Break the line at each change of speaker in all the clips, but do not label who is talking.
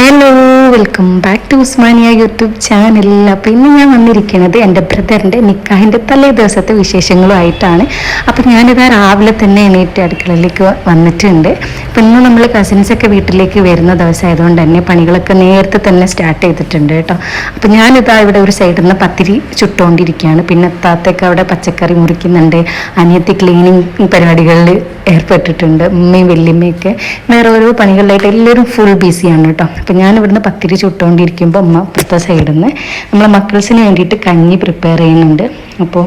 Hello welcome back to Osmania YouTube channel അപ്പോൾ ഇന്ന് ഞാൻ വന്നിരിക്കുന്നത് എന്റെ ബ്രദറിന്റെ നിക്കാഹിന്റെ തലേ ദിവസത്തെ വിശേഷങ്ങളുമായിട്ടാണ്. അപ്പോൾ ഞാനിതാ രാവിലെ തന്നെ എണീറ്റ് അടുക്കളയിലേക്ക് വന്നിട്ടുണ്ട്. അപ്പോൾ ഇന്ന് നമ്മൾ കസിൻസൊക്കെ വീട്ടിലേക്ക് വരുന്ന ദിവസമായതുകൊണ്ട് തന്നെ പണികളൊക്കെ നേരത്തെ തന്നെ സ്റ്റാർട്ട് ചെയ്തിട്ടുണ്ട് കേട്ടോ. അപ്പോൾ ഞാനിതാ ഇവിടെ ഒരു സൈഡിൽ നിന്ന് പത്തിരി ചുട്ടുകൊണ്ടിരിക്കുകയാണ് പിന്നെ താത്തൊക്കെ അവിടെ പച്ചക്കറി മുറിക്കുന്നുണ്ട്. അനിയത്തി ക്ലീനിങ് പരിപാടികളിൽ ഏർപ്പെട്ടിട്ടുണ്ട്. ഉമ്മയും വല്യമ്മയൊക്കെ. വേറെ ഓരോ പണികളിലായിട്ട് എല്ലാവരും ഫുൾ ബിസിയാണ് കേട്ടോ. അപ്പം ഞാൻ ഇവിടുന്ന് പത്തിരി ചുട്ടുകൊണ്ടിരിക്കുമ്പോൾ അമ്മ ഇപ്പുറത്തെ സൈഡിൽ നിന്ന് നമ്മളെ മക്കൾസിന് വേണ്ടിയിട്ട് കഞ്ഞി പ്രിപ്പയർ ചെയ്യുന്നുണ്ട്. അപ്പോൾ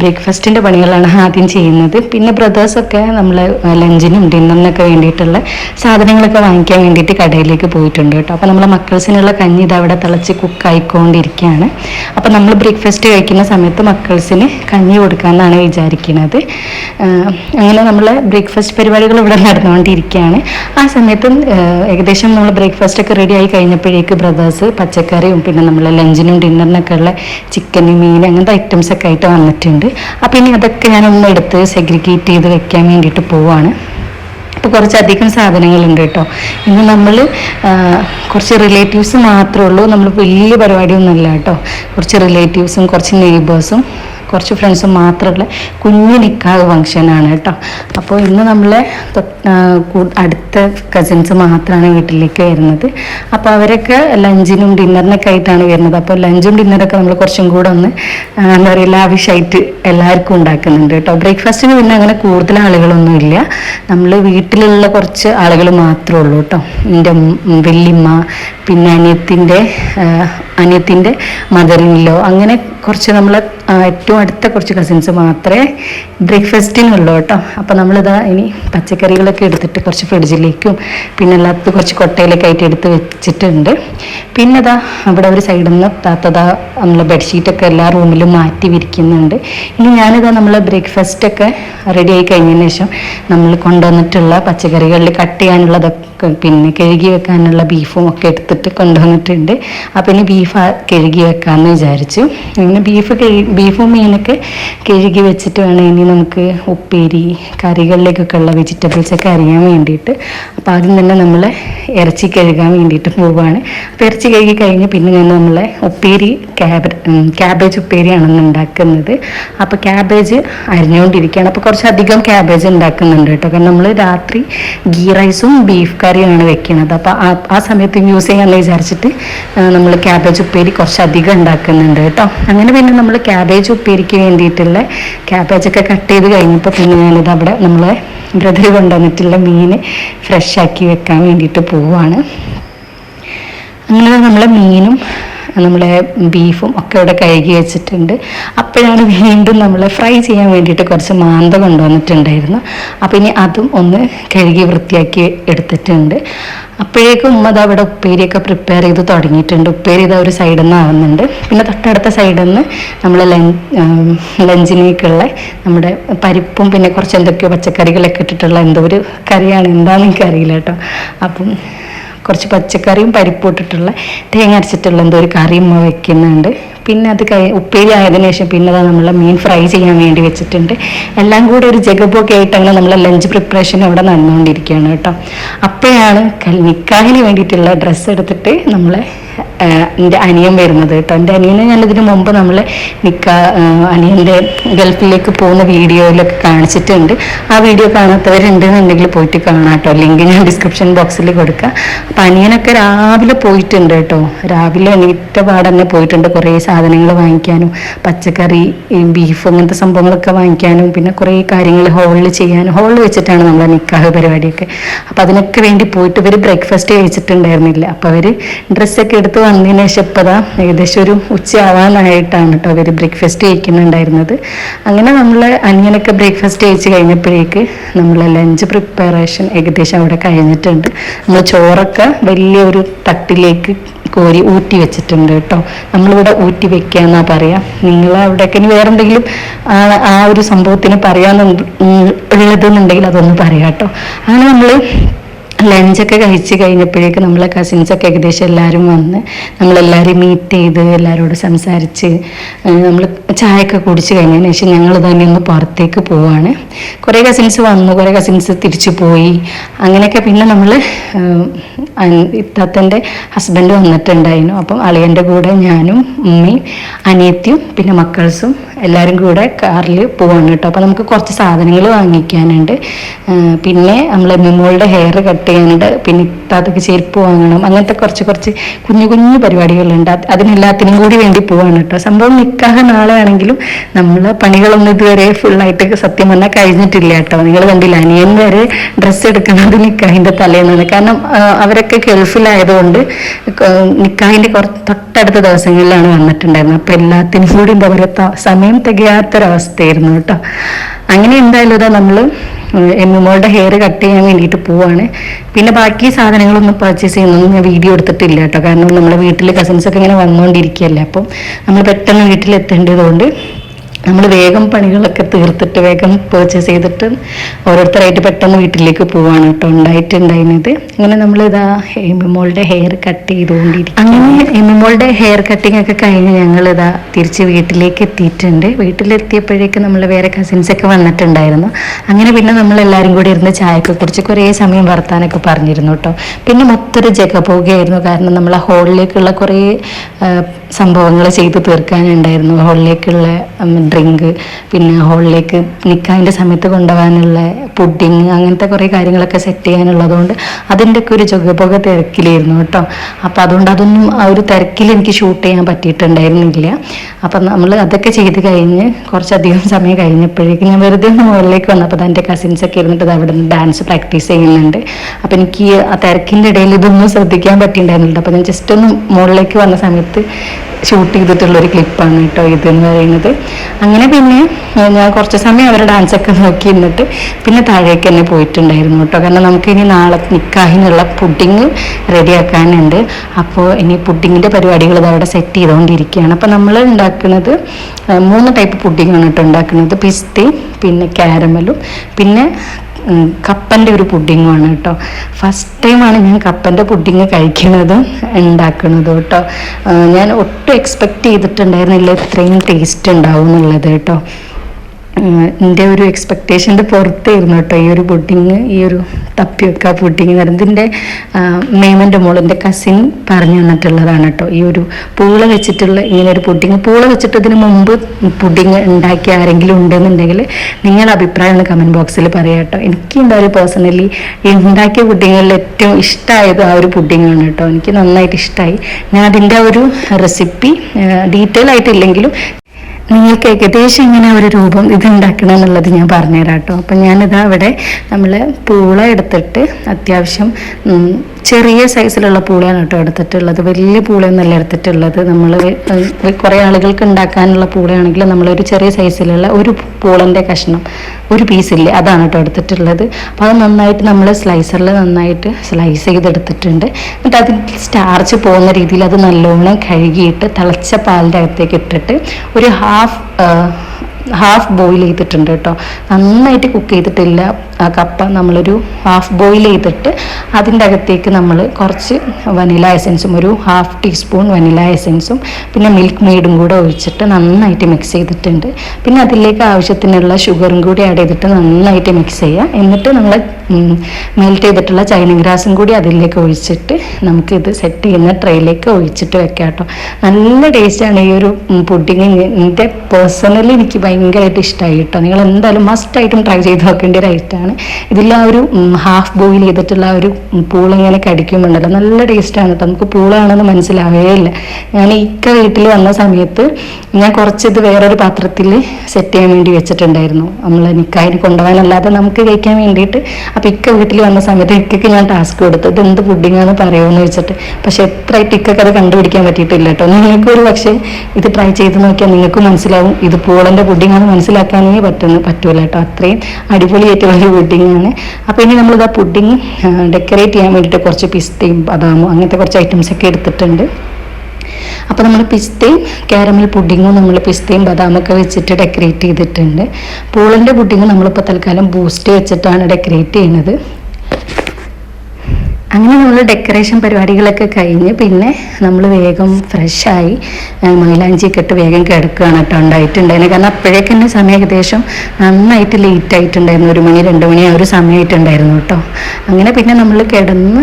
ബ്രേക്ക്ഫാസ്റ്റിന്റെ പണികളാണ് ആദ്യം ചെയ്യുന്നത്. പിന്നെ ബ്രദേഴ്സൊക്കെ നമ്മൾ ലഞ്ചിനും ഡിന്നറിനൊക്കെ വേണ്ടിയിട്ടുള്ള സാധനങ്ങളൊക്കെ വാങ്ങിക്കാൻ വേണ്ടിയിട്ട് കടയിലേക്ക് പോയിട്ടുണ്ട് കേട്ടോ. അപ്പോൾ നമ്മളെ മക്കൾസിനുള്ള കഞ്ഞി ഇത് അവിടെ തിളച്ച് കുക്കായിക്കൊണ്ടിരിക്കുകയാണ് അപ്പോൾ നമ്മൾ ബ്രേക്ക്ഫാസ്റ്റ് കഴിക്കുന്ന സമയത്ത് മക്കൾസിന് കഞ്ഞി കൊടുക്കാമെന്നാണ് വിചാരിക്കുന്നത് അങ്ങനെ നമ്മളെ ബ്രേക്ക്ഫാസ്റ്റ് പരിപാടികൾ ഇവിടെ നടന്നുകൊണ്ടിരിക്കുകയാണ്. ആ സമയത്ത് ഏകദേശം നമ്മൾ ബ്രേക്ക്ഫാസ്റ്റ് ഒക്കെ റെഡി ആയി കഴിഞ്ഞപ്പോഴേക്ക് ബ്രദേഴ്സ് പച്ചക്കറിയും പിന്നെ നമ്മളെ ലഞ്ചിനും ഡിന്നറിനൊക്കെ ഉള്ള ചിക്കൻ മീൻ അങ്ങനത്തെ ഐറ്റംസ് ഒക്കെ ആയിട്ട് വന്നിട്ടുണ്ട്. അപ്പോൾ ഇനി അതൊക്കെ ഞാനൊന്ന് എടുത്ത് സെഗ്രിഗേറ്റ് ചെയ്ത് വെക്കാൻ വേണ്ടിയിട്ട് പോവാണ്. അപ്പോൾ കുറച്ചധികം സാധനങ്ങളുണ്ട് കേട്ടോ. ഇന്ന് നമ്മൾ കുറച്ച് റിലേറ്റീവ്സ് മാത്രമേ ഉള്ളൂ. നമ്മൾ വലിയ പരിപാടിയൊന്നുമില്ല കേട്ടോ. കുറച്ച് റിലേറ്റീവ്സും കുറച്ച് നെയ്ബേഴ്സും കുറച്ച് ഫ്രണ്ട്സ് മാത്രമുള്ള കുഞ്ഞു നിക്കാഹ് ഫംഗ്ഷനാണ് കേട്ടോ. അപ്പോൾ ഇന്ന് നമ്മളെ അടുത്ത കസിൻസ് മാത്രമാണ് വീട്ടിലേക്ക് വരുന്നത്. അപ്പോൾ അവരൊക്കെ ലഞ്ചിനും ഡിന്നറിനൊക്കെ ആയിട്ടാണ് വരുന്നത്. അപ്പോൾ ലഞ്ചും ഡിന്നറൊക്കെ നമ്മൾ കുറച്ചും കൂടെ ഒന്ന് എന്താ പറയുക ലാവിഷായിട്ട് എല്ലാവർക്കും ഉണ്ടാക്കുന്നുണ്ട് കേട്ടോ. ബ്രേക്ക്ഫാസ്റ്റിന് പിന്നെ അങ്ങനെ കൂടുതൽ ആളുകളൊന്നും ഇല്ല. നമ്മൾ വീട്ടിലുള്ള കുറച്ച് ആളുകൾ മാത്രമേ ഉള്ളൂ കേട്ടോ. എന്റെ വല്യമ്മ പിന്നെ അനിയത്തിന്റെ അനിയത്തിന്റെ മദറിനിലോ അങ്ങനെ കുറച്ച് നമ്മളെ ഏറ്റവും അടുത്ത കുറച്ച് കസിൻസ് മാത്രമേ ബ്രേക്ക്ഫാസ്റ്റിനുള്ളൂ കേട്ടോ. അപ്പോൾ നമ്മളിതാ ഇനി പച്ചക്കറികളൊക്കെ എടുത്തിട്ട് കുറച്ച് ഫ്രിഡ്ജിലേക്കും പിന്നെ അല്ലാത്ത കുറച്ച് കൊട്ടയിലൊക്കെ ആയിട്ട് എടുത്ത് വെച്ചിട്ടുണ്ട്. പിന്നെ ഇതാ അവിടെ ഒരു സൈഡിൽ നിന്ന് താത്തതാ നമ്മൾ ബെഡ്ഷീറ്റൊക്കെ എല്ലാ റൂമിലും മാറ്റി വിരിക്കുന്നുണ്ട്. ഇനി ഞാനിതാ നമ്മളെ ബ്രേക്ക്ഫാസ്റ്റൊക്കെ റെഡി ആയി കഴിഞ്ഞതിന് ശേഷം നമ്മൾ കൊണ്ടുവന്നിട്ടുള്ള പച്ചക്കറികളിൽ കട്ട് ചെയ്യാനുള്ളതൊക്കെ പിന്നെ കഴുകി വെക്കാനുള്ള ബീഫും ഒക്കെ എടുത്തിട്ട് കൊണ്ടുവന്നിട്ടുണ്ട്. അപ്പം ഇനി ബീഫ് കഴുകി വെക്കാമെന്ന് വിചാരിച്ചു. ഇങ്ങനെ ബീഫ് കഴുകി ബീഫും മീനൊക്കെ കഴുകി വെച്ചിട്ട് വേണം ഇനി നമുക്ക് ഉപ്പേരി കറികളിലേക്കൊക്കെ ഉള്ള വെജിറ്റബിൾസ് ഒക്കെ അറിയാൻ വേണ്ടിയിട്ട്. അപ്പോൾ ആദ്യം തന്നെ നമ്മൾ ഇറച്ചി കഴുകാൻ വേണ്ടിയിട്ട് പോവുകയാണ് അപ്പോൾ ഇറച്ചി കഴുകി കഴിഞ്ഞ് പിന്നെ ഞാൻ നമ്മളെ ഉപ്പേരി ക്യാബ് ക്യാബേജ് ഉപ്പേരിയാണെന്ന് ഉണ്ടാക്കുന്നത്. അപ്പോൾ ക്യാബേജ് അരിഞ്ഞുകൊണ്ടിരിക്കുകയാണ് അപ്പോൾ കുറച്ചധികം ക്യാബേജ് ഉണ്ടാക്കുന്നുണ്ട് കേട്ടോ. കാരണം നമ്മൾ രാത്രി ഗീ റൈസും ബീഫ് കറിയുമാണ് വെക്കുന്നത്. അപ്പോൾ ആ ആ സമയത്ത് യൂസ് ചെയ്യാമെന്ന് വിചാരിച്ചിട്ട് നമ്മൾ ക്യാബേജ് ഉപ്പേരി കുറച്ചധികം ഉണ്ടാക്കുന്നുണ്ട് കേട്ടോ. അങ്ങനെ പിന്നെ നമ്മൾ ക്യാബേജ് ഉപ്പേരിക്ക് വേണ്ടിയിട്ടുള്ള ക്യാബേജൊക്കെ കട്ട് ചെയ്ത് കഴിഞ്ഞപ്പോൾ പിന്നെ ഞാനിത് അവിടെ നമ്മൾ ബ്രദർ കൊണ്ടുവന്നിട്ടുള്ള മീൻ ഫ്രഷ് ആക്കി വെക്കാൻ വേണ്ടിയിട്ട് പോവുകയാണ് അങ്ങനെ നമ്മളെ മീനും നമ്മളെ ബീഫും ഒക്കെ ഇവിടെ കഴുകി വെച്ചിട്ടുണ്ട്. അപ്പോഴാണ് വീണ്ടും നമ്മൾ ഫ്രൈ ചെയ്യാൻ വേണ്ടിയിട്ട് കുറച്ച് മാന്ത കൊണ്ടുവന്നിട്ടുണ്ടായിരുന്നു. അപ്പോൾ ഇനി അതും ഒന്ന് കഴുകി വൃത്തിയാക്കി എടുത്തിട്ടുണ്ട്. അപ്പോഴേക്കും ഉമ്മ ദാ അവിടെ ഉപ്പേരിയൊക്കെ പ്രിപ്പയർ ചെയ്ത് തുടങ്ങിയിട്ടുണ്ട്. ഉപ്പേരി ഇത് ഒരു സൈഡിൽ നിന്ന് ആവുന്നുണ്ട്. പിന്നെ തൊട്ടടുത്ത സൈഡിൽ നിന്ന് നമ്മൾ ലഞ്ചിനേക്കുള്ള നമ്മുടെ പരിപ്പും പിന്നെ കുറച്ച് എന്തൊക്കെയോ പച്ചക്കറികളൊക്കെ ഇട്ടിട്ടുള്ള എന്തോ ഒരു കറിയാണ്. എന്താണെന്ന് എനിക്കറിയില്ല കേട്ടോ. അപ്പം കുറച്ച് പച്ചക്കറിയും പരിപ്പും ഇട്ടിട്ടുള്ള തേങ്ങ അരച്ചിട്ടുള്ള എന്തോ ഒരു കറിയും വെക്കുന്നുണ്ട്. പിന്നെ അത് കഴി ഉപ്പേരി ആയതിനു ശേഷം പിന്നെ അത് നമ്മൾ മീൻ ഫ്രൈ ചെയ്യാൻ വേണ്ടി വെച്ചിട്ടുണ്ട്. എല്ലാം കൂടെ ഒരു ജഗബൊക്കെ ആയിട്ട് അങ്ങനെ നമ്മളെ ലഞ്ച് പ്രിപ്പറേഷൻ അവിടെ നടന്നുകൊണ്ടിരിക്കുകയാണ് കേട്ടോ. അപ്പോഴാണ് നിക്കാഹിന് വേണ്ടിയിട്ടുള്ള ഡ്രസ്സ് എടുത്തിട്ട് നമ്മളെ എന്റെ അനിയൻ വരുന്നത് കേട്ടോ. എന്റെ അനിയനെ ഞാൻ ഇതിനു മുമ്പ് നമ്മൾ നിക്ക അനിയന്റെ ഗൾഫിലേക്ക് പോകുന്ന വീഡിയോയിലൊക്കെ കാണിച്ചിട്ടുണ്ട്. ആ വീഡിയോ കാണാത്തവരുണ്ടെന്നുണ്ടെങ്കിൽ പോയിട്ട് കാണാം കേട്ടോ. ലിങ്ക് ഞാൻ ഡിസ്ക്രിപ്ഷൻ ബോക്സിൽ കൊടുക്കാം. അപ്പം അനിയനൊക്കെ രാവിലെ പോയിട്ടുണ്ട് കേട്ടോ. രാവിലെ എണീറ്റ പാടെ പോയിട്ടുണ്ട്. കുറേ സാധനങ്ങൾ വാങ്ങിക്കാനും പച്ചക്കറി ബീഫ് അങ്ങനത്തെ സംഭവങ്ങളൊക്കെ വാങ്ങിക്കാനും പിന്നെ കുറേ കാര്യങ്ങൾ ഹോളിൽ ചെയ്യാനും ഹോളിൽ വെച്ചിട്ടാണ് നമ്മളെ നിക്കാഹ് പരിപാടിയൊക്കെ. അപ്പം അതിനൊക്കെ വേണ്ടി പോയിട്ട് ഇവർ ബ്രേക്ക്ഫാസ്റ്റ് കഴിച്ചിട്ടുണ്ടായിരുന്നില്ല. അപ്പോൾ അവർ ഡ്രസ്സൊക്കെ എടുത്ത് വന്നതിന് ശേഷം ഇപ്പോൾ ഏകദേശം ഒരു ഉച്ചയാവാനായിട്ടാണ് കേട്ടോ അവർ ബ്രേക്ക്ഫാസ്റ്റ് കഴിക്കുന്നുണ്ടായിരുന്നത്. അങ്ങനെ നമ്മൾ അനിയനൊക്കെ ബ്രേക്ക്ഫാസ്റ്റ് കഴിച്ച് കഴിഞ്ഞപ്പോഴേക്ക് നമ്മൾ ലഞ്ച് പ്രിപ്പറേഷൻ ഏകദേശം അവിടെ കഴിഞ്ഞിട്ടുണ്ട്. നമ്മൾ ചോറൊക്കെ വലിയൊരു തട്ടിലേക്ക് കോരി ഊറ്റി വെച്ചിട്ടുണ്ട് കേട്ടോ. നമ്മളിവിടെ ഊറ്റി വെക്കുക എന്നാ പറയാ. നിങ്ങൾ അവിടെയൊക്കെ ഇനി വേറെന്തെങ്കിലും ആ ആ ഒരു സംഭവത്തിന് പറയാന്ന് ഉള്ളതെന്നുണ്ടെങ്കിൽ അതൊന്ന് പറയാം കേട്ടോ. അങ്ങനെ നമ്മൾ ലഞ്ചൊക്കെ കഴിച്ച് കഴിഞ്ഞപ്പോഴേക്ക് നമ്മളെ കസിൻസൊക്കെ ഏകദേശം എല്ലാവരും വന്ന് നമ്മളെല്ലാവരും മീറ്റ് ചെയ്ത് എല്ലാവരോടും സംസാരിച്ച് നമ്മൾ ചായയൊക്കെ കുടിച്ച് കഴിഞ്ഞതിന് ശേഷം ഞങ്ങൾ തന്നെ ഒന്ന് പുറത്തേക്ക് പോവാണ്. കുറേ കസിൻസ് വന്നു കുറേ കസിൻസ് തിരിച്ചു പോയി. അങ്ങനെയൊക്കെ പിന്നെ നമ്മൾ ഇത്താത്തന്റെ ഹസ്ബൻഡ് വന്നിട്ടുണ്ടായിരുന്നു. അപ്പം അളിയന്റെ കൂടെ ഞാനും ഉമ്മയും അനിയത്തിയും പിന്നെ മക്കൾസും എല്ലാവരും കൂടെ കാറിൽ പോവാണ് കേട്ടോ. അപ്പോൾ നമുക്ക് കുറച്ച് സാധനങ്ങൾ വാങ്ങിക്കാനുണ്ട്. പിന്നെ നമ്മൾ മിമോളുടെ ഹെയർ കട്ട് ചെയ്യാനുണ്ട് പിന്നെ ഇത്താത്തക്ക് ചെരുപ്പ് വാങ്ങണം. അങ്ങനത്തെ കുറച്ച് കുറച്ച് കുഞ്ഞു കുഞ്ഞു പരിപാടികളുണ്ട്. അത് അതിനെല്ലാത്തിനും കൂടി വേണ്ടി പോവാണ് കേട്ടോ. സംഭവം നിക്കാഹ നാളെ ആണെങ്കിലും നമ്മൾ പണികളൊന്നും ഇതുവരെ ഫുള്ളായിട്ട് സത്യം പറഞ്ഞാൽ കഴിഞ്ഞിട്ടില്ല കേട്ടോ. നിങ്ങൾ കണ്ടില്ല അനിയൻ വരെ ഡ്രസ്സ് എടുക്കുന്നത് നിക്കാഹിന്റെ തലേന്നാണ്. കാരണം അവരൊക്കെ ഗൾഫിലായതുകൊണ്ട് നിക്കാഹിന്റെ കുറച്ച് തൊട്ടടുത്ത ദിവസങ്ങളിലാണ് വന്നിട്ടുണ്ടായിരുന്നത്. അപ്പോൾ എല്ലാത്തിനും കൂടി എന്താ പറയുക സമയം തികയാത്തൊരവസ്ഥയായിരുന്നു കേട്ടോ. അങ്ങനെ എന്തായാലും ഇതാ നമ്മൾ എമ്മുമോളുടെ ഹെയർ കട്ട് ചെയ്യാൻ വേണ്ടിയിട്ട് പോവാണ്. പിന്നെ ബാക്കി സാധനങ്ങളൊന്നും പർച്ചേസ് ചെയ്യുന്നൊന്നും ഞാൻ വീഡിയോ എടുത്തിട്ടില്ല കേട്ടോ. കാരണം നമ്മുടെ വീട്ടിൽ കസിൻസൊക്കെ ഇങ്ങനെ വന്നുകൊണ്ടിരിക്കുകയല്ലേ അപ്പം നമ്മൾ പെട്ടെന്ന് വീട്ടിലെത്തേണ്ടതുകൊണ്ട് നമ്മൾ വേഗം പണികളൊക്കെ തീർത്തിട്ട് വേഗം പർച്ചേസ് ചെയ്തിട്ട് ഓരോരുത്തരായിട്ട് പെട്ടെന്ന് വീട്ടിലേക്ക് പോവാണ് കേട്ടോ ഉണ്ടായിട്ടുണ്ടായിരുന്നത്. അങ്ങനെ നമ്മൾ ഇതാ എമിമോളുടെ ഹെയർ കട്ട് ചെയ്തുകൊണ്ടിരിക്കും അങ്ങനെ എമിമോളുടെ ഹെയർ കട്ടിംഗ് ഒക്കെ കഴിഞ്ഞ് ഞങ്ങൾ ഇതാ തിരിച്ച് വീട്ടിലേക്ക് എത്തിയിട്ടുണ്ട്. വീട്ടിലെത്തിയപ്പോഴേക്കും നമ്മൾ വേറെ കസിൻസ് ഒക്കെ വന്നിട്ടുണ്ടായിരുന്നു. അങ്ങനെ പിന്നെ നമ്മൾ എല്ലാവരും കൂടി ഇരുന്ന് ചായയൊക്കെ കുറിച്ച് കുറേ സമയം വർത്താനൊക്കെ പറഞ്ഞിരുന്നു കേട്ടോ. പിന്നെ മൊത്തൊരു ജഗപോകയായിരുന്നു കാരണം നമ്മൾ ഹോളിലേക്കുള്ള കുറേ സംഭവങ്ങൾ ചെയ്ത് തീർക്കാനുണ്ടായിരുന്നു. ഹോളിലേക്കുള്ള ഡ്രിങ്ക് പിന്നെ ഹോളിലേക്ക് നിൽക്കാന്റെ സമയത്ത് കൊണ്ടുപോകാനുള്ള പുഡിങ് അങ്ങനത്തെ കുറേ കാര്യങ്ങളൊക്കെ സെറ്റ് ചെയ്യാനുള്ളതുകൊണ്ട് അതിന്റെയൊക്കെ ഒരു ജഗപോക തിരക്കിലായിരുന്നു കേട്ടോ. അപ്പോൾ അതുകൊണ്ട് അതൊന്നും ആ ഒരു തിരക്കിൽ എനിക്ക് ഷൂട്ട് ചെയ്യാൻ പറ്റിയിട്ടുണ്ടായിരുന്നില്ല. അപ്പം നമ്മൾ അതൊക്കെ ചെയ്ത് കഴിഞ്ഞ് കുറച്ചധികം സമയം കഴിഞ്ഞപ്പോഴേക്കും ഞാൻ വെറുതെ ഒന്ന് മുകളിലേക്ക് വന്നപ്പോൾ എന്റെ കസിൻസൊക്കെ ഇരുന്നിട്ട് അവിടെ നിന്ന് ഡാൻസ് പ്രാക്ടീസ് ചെയ്യുന്നുണ്ട്. അപ്പോൾ എനിക്ക് ആ തിരക്കിന്റെ ഇടയിൽ ഇതൊന്നും ശ്രദ്ധിക്കാൻ പറ്റിയിട്ടുണ്ടായിരുന്നില്ല. അപ്പോൾ ഞാൻ ജസ്റ്റ് ഒന്ന് മുകളിലേക്ക് വന്ന സമയത്ത് ഷൂട്ട് ചെയ്തിട്ടുള്ള ഒരു ക്ലിപ്പാണ് കേട്ടോ ഇതെന്ന് പറയുന്നത്. അങ്ങനെ പിന്നെ ഞാൻ കുറച്ച് സമയം അവരുടെ ഡാൻസൊക്കെ നോക്കി നിന്നിട്ട് പിന്നെ താഴേക്ക് തന്നെ പോയിട്ടുണ്ടായിരുന്നു കേട്ടോ. കാരണം നമുക്ക് ഇനി നാളെ നിക്കാഹിനുള്ള പുഡിങ് റെഡിയാക്കാനുണ്ട്. അപ്പോൾ ഇനി പുഡിങ്ങിന്റെ പരിപാടികൾ അവിടെ സെറ്റ് ചെയ്തുകൊണ്ടിരിക്കുകയാണ്. അപ്പോൾ നമ്മൾ ഉണ്ടാക്കുന്നത് മൂന്ന് ടൈപ്പ് പുഡിങ്ങാണ് കേട്ടോ ഉണ്ടാക്കുന്നത്. പിസ്തയും പിന്നെ കാരമലും പിന്നെ കപ്പന്റെ ഒരു പുഡിങ്ങുമാണ് കേട്ടോ. ഫസ്റ്റ് ടൈമാണ് ഞാൻ കപ്പന്റെ പുഡിങ് കഴിക്കുന്നതും ഉണ്ടാക്കുന്നതും കേട്ടോ. ഞാൻ ഒട്ടും എക്സ്പെക്റ്റ് ചെയ്തിട്ടുണ്ടായിരുന്നില്ല ഇത്രയും ടേസ്റ്റ് ഉണ്ടാവും എന്നുള്ളത് കേട്ടോ. എന്റെ ഒരു എക്സ്പെക്റ്റേഷന്റെ പുറത്തായിരുന്നു കേട്ടോ ഈ ഒരു പുഡിങ് ഈ ഒരു തപ്പിയൊക്കെ പുഡിങ് എന്ന് പറയുന്നത് ഇതിന്റെ മേമന്റെ മോൾ എന്റെ കസിൻ പറഞ്ഞു തന്നിട്ടുള്ളതാണ് കേട്ടോ. ഈ ഒരു പൂള വെച്ചിട്ടുള്ള ഇങ്ങനെ ഒരു പുഡിങ് പൂള വെച്ചിട്ടതിന് മുമ്പ് പുഡിങ് ഉണ്ടാക്കിയ ആരെങ്കിലും ഉണ്ടെന്നുണ്ടെങ്കിൽ നിങ്ങളുടെ അഭിപ്രായം ഒന്ന് കമന്റ് ബോക്സിൽ പറയാം കേട്ടോ. എനിക്ക് എന്തായാലും പേഴ്സണലി ഉണ്ടാക്കിയ പുഡിങ്ങുകളിൽ ഏറ്റവും ഇഷ്ടമായത് ആ ഒരു പുഡിങ്ങാണ് കേട്ടോ. എനിക്ക് നന്നായിട്ട് ഇഷ്ടമായി ഞാൻ അതിന്റെ ഒരു റെസിപ്പി ഡീറ്റെയിൽ ആയിട്ടില്ലെങ്കിലും നിങ്ങൾക്ക് ഏകദേശം ഇങ്ങനെ ഒരു രൂപം ഇത് ഉണ്ടാക്കണം എന്നുള്ളത് ഞാൻ പറഞ്ഞുതരാം കേട്ടോ. അപ്പം ഞാനിതാ അവിടെ നമ്മൾ പൂള എടുത്തിട്ട് അത്യാവശ്യം ചെറിയ സൈസിലുള്ള പൂളയാണ് കേട്ടോ എടുത്തിട്ടുള്ളത്. വലിയ പൂളയൊന്നല്ല എടുത്തിട്ടുള്ളത്. നമ്മൾ കുറേ ആളുകൾക്ക് ഉണ്ടാക്കാനുള്ള പൂളയാണെങ്കിൽ നമ്മളൊരു ചെറിയ സൈസിലുള്ള ഒരു പൂളന്റെ കഷ്ണം ഒരു പീസില്ലേ അതാണ് കേട്ടോ എടുത്തിട്ടുള്ളത്. അപ്പോൾ അത് നന്നായിട്ട് നമ്മൾ സ്ലൈസറിൽ നന്നായിട്ട് സ്ലൈസ് ചെയ്തെടുത്തിട്ടുണ്ട്. എന്നിട്ട് അതിൽ സ്റ്റാർച്ച് പോകുന്ന രീതിയിൽ അത് നല്ലോണം കഴുകിയിട്ട് തിളച്ച പാലിന്റെ അകത്തേക്ക് ഇട്ടിട്ട് ഒരു ഹാഫ് ഹാഫ് ബോയിൽ ചെയ്തിട്ടുണ്ട് കേട്ടോ. നന്നായിട്ട് കുക്ക് ചെയ്തിട്ടില്ല. ആ കപ്പ നമ്മളൊരു ഹാഫ് ബോയിൽ ചെയ്തിട്ട് അതിന്റെ അകത്തേക്ക് നമ്മൾ കുറച്ച് വനില എസൻസും ഒരു ഹാഫ് ടീസ്പൂൺ വനില എസൻസും പിന്നെ മിൽക്ക് മെയ്ഡും കൂടെ ഒഴിച്ചിട്ട് നന്നായിട്ട് മിക്സ് ചെയ്തിട്ടുണ്ട്. പിന്നെ അതിലേക്ക് ആവശ്യത്തിനുള്ള ഷുഗറും കൂടി ആഡ് ചെയ്തിട്ട് നന്നായിട്ട് മിക്സ് ചെയ്യുക. എന്നിട്ട് നമ്മൾ മെൽറ്റ് ചെയ്തിട്ടുള്ള ചൈന ഗ്രാസും കൂടി അതിലേക്ക് ഒഴിച്ചിട്ട് നമുക്കിത് സെറ്റ് ചെയ്യുന്ന ട്രേയിലേക്ക് ഒഴിച്ചിട്ട് വെക്കാം കേട്ടോ. നല്ല ടേസ്റ്റാണ് ഈ ഒരു പുഡിങ് എന്റെ പേഴ്സണലി എനിക്ക് ഭയങ്കരമായിട്ട് ഇഷ്ടമായി കേട്ടോ നിങ്ങൾ എന്തായാലും മസ്റ്റായിട്ടും ട്രൈ ചെയ്ത് നോക്കേണ്ട ഒരു ഐറ്റമാണ് ഇതിൽ ഒരു ഹാഫ് ബോയിൽ ചെയ്തിട്ടുള്ള ഒരു പൂളിങ്ങനെ കടിക്കുമ്പോണ്ടല്ലോ. നല്ല ടേസ്റ്റാണ് കേട്ടോ നമുക്ക് പൂളാണെന്ന് മനസ്സിലാവേ ഇല്ല ഞാൻ ഇക്ക വീട്ടിൽ വന്ന സമയത്ത് ഞാൻ കുറച്ചിത് വേറൊരു പാത്രത്തിൽ സെറ്റ് ചെയ്യാൻ വേണ്ടി വെച്ചിട്ടുണ്ടായിരുന്നു. നമ്മൾ നിക്കായി കൊണ്ടുപോകാനല്ലാതെ നമുക്ക് കഴിക്കാൻ വേണ്ടിയിട്ട്. അപ്പോൾ ഇക്ക വീട്ടിൽ വന്ന സമയത്ത് ഇക്കയ്ക്ക് ഞാൻ ടാസ്ക് കൊടുത്തു. ഇത് എന്ത് പുഡിങ്ങാന്ന് പറയുമെന്ന് വെച്ചിട്ട്. പക്ഷെ എത്രയായിട്ട് ഇക്കൊക്കെ അത് കണ്ടുപിടിക്കാൻ പറ്റിയിട്ടില്ല കേട്ടോ നിങ്ങൾക്ക് ഒരു പക്ഷേ ഇത് ട്രൈ ചെയ്ത് നോക്കിയാൽ നിങ്ങൾക്ക് മനസ്സിലാവും. ഇത് പൂളന്റെ പുഡിങ്ങാന്ന് മനസ്സിലാക്കാനേ പറ്റുന്നു പറ്റൂല കേട്ടോ. അത്രയും അടിപൊളിയായിട്ടുള്ള ഒരു ആണ്. അപ്പോൾ ഇനി നമ്മളിത് പുഡിങ് ഡെക്കറേറ്റ് ചെയ്യാൻ വേണ്ടിയിട്ട് കുറച്ച് പിസ്തയും ബദാമും അങ്ങനത്തെ കുറച്ച് ഐറ്റംസ് ഒക്കെ എടുത്തിട്ടുണ്ട്. അപ്പോൾ നമ്മൾ പിസ്തയും കാരമൽ പുഡിങ്ങും നമ്മൾ പിസ്തയും ബദാമും ഒക്കെ വെച്ചിട്ട് ഡെക്കറേറ്റ് ചെയ്തിട്ടുണ്ട്. പൂളിന്റെ പുഡിങ് നമ്മളിപ്പോൾ തൽക്കാലം ബൂസ്റ്റ് വെച്ചിട്ടാണ് ഡെക്കറേറ്റ് ചെയ്യുന്നത് അങ്ങനെ നമ്മൾ ഡെക്കറേഷൻ പരിപാടികളൊക്കെ കഴിഞ്ഞ് പിന്നെ നമ്മൾ വേഗം ഫ്രഷായി മൈലാഞ്ചിയൊക്കെ ഇട്ട് വേഗം കിടക്കുകയാണ് കേട്ടോ. ഉണ്ടായിട്ടുണ്ടായിരുന്നു. കാരണം അപ്പോഴേക്ക് തന്നെ സമയം ഏകദേശം നന്നായിട്ട് ലേറ്റ് ആയിട്ടുണ്ടായിരുന്നു. ഒരു മണി രണ്ട് മണി ആ ഒരു സമയമായിട്ടുണ്ടായിരുന്നു കേട്ടോ. അങ്ങനെ പിന്നെ നമ്മൾ കിടന്ന്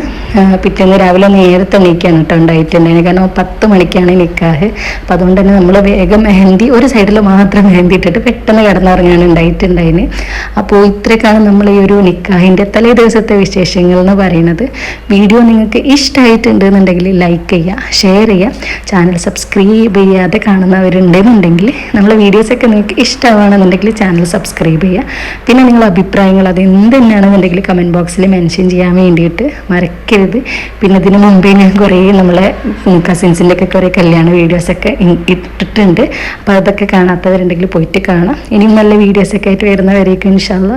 പിറ്റേന്ന് രാവിലെ നേരത്തെ എണീക്കാണ് കേട്ടോ ഉണ്ടായിട്ടുണ്ടായിരുന്നു. കാരണം പത്ത് മണിക്കാണ് നിൽക്കാഹ് അപ്പോൾ അതുകൊണ്ട് തന്നെ നമ്മൾ വേഗം മെഹന്തി ഒരു സൈഡിൽ മാത്രം മെഹന്തി ഇട്ടിട്ട് പെട്ടെന്ന് കിടന്നിറങ്ങാണ് ഉണ്ടായിട്ടുണ്ടായിന് അപ്പോൾ ഇത്രയൊക്കെയാണ് നമ്മൾ ഈ ഒരു നിക്കാഹിന്റെ തലേ ദിവസത്തെ വിശേഷങ്ങൾ എന്ന് പറയുന്നത്. വീഡിയോ നിങ്ങൾക്ക് ഇഷ്ടമായിട്ടുണ്ട് എന്നുണ്ടെങ്കിൽ ലൈക്ക് ചെയ്യുക ഷെയർ ചെയ്യുക. ചാനൽ സബ്സ്ക്രൈബ് ചെയ്യാതെ കാണുന്നവരുണ്ടെന്നുണ്ടെങ്കിൽ നമ്മളെ വീഡിയോസൊക്കെ നിങ്ങൾക്ക് ഇഷ്ടമാണെന്നുണ്ടെങ്കിൽ ചാനൽ സബ്സ്ക്രൈബ് ചെയ്യുക. പിന്നെ നിങ്ങളുടെ അഭിപ്രായങ്ങൾ അത് എന്ത് തന്നെയാണെന്നുണ്ടെങ്കിൽ കമന്റ് ബോക്സിൽ മെൻഷൻ ചെയ്യാൻ വേണ്ടിയിട്ട് മറക്കരുത്. പിന്നെ ഇതിന് മുമ്പേ ഞാൻ കുറേ നമ്മളെ കസിൻസിന്റെ ഒക്കെ കുറേ കല്യാണ വീഡിയോസൊക്കെ ഇട്ടിട്ടുണ്ട്. അപ്പോൾ അതൊക്കെ കാണാത്തവരുണ്ടെങ്കിൽ പോയിട്ട് കാണാം. ഇനിയും നല്ല വീഡിയോസൊക്കെ ആയിട്ട് വരുന്നവരേക്കും ഇൻഷാല്ല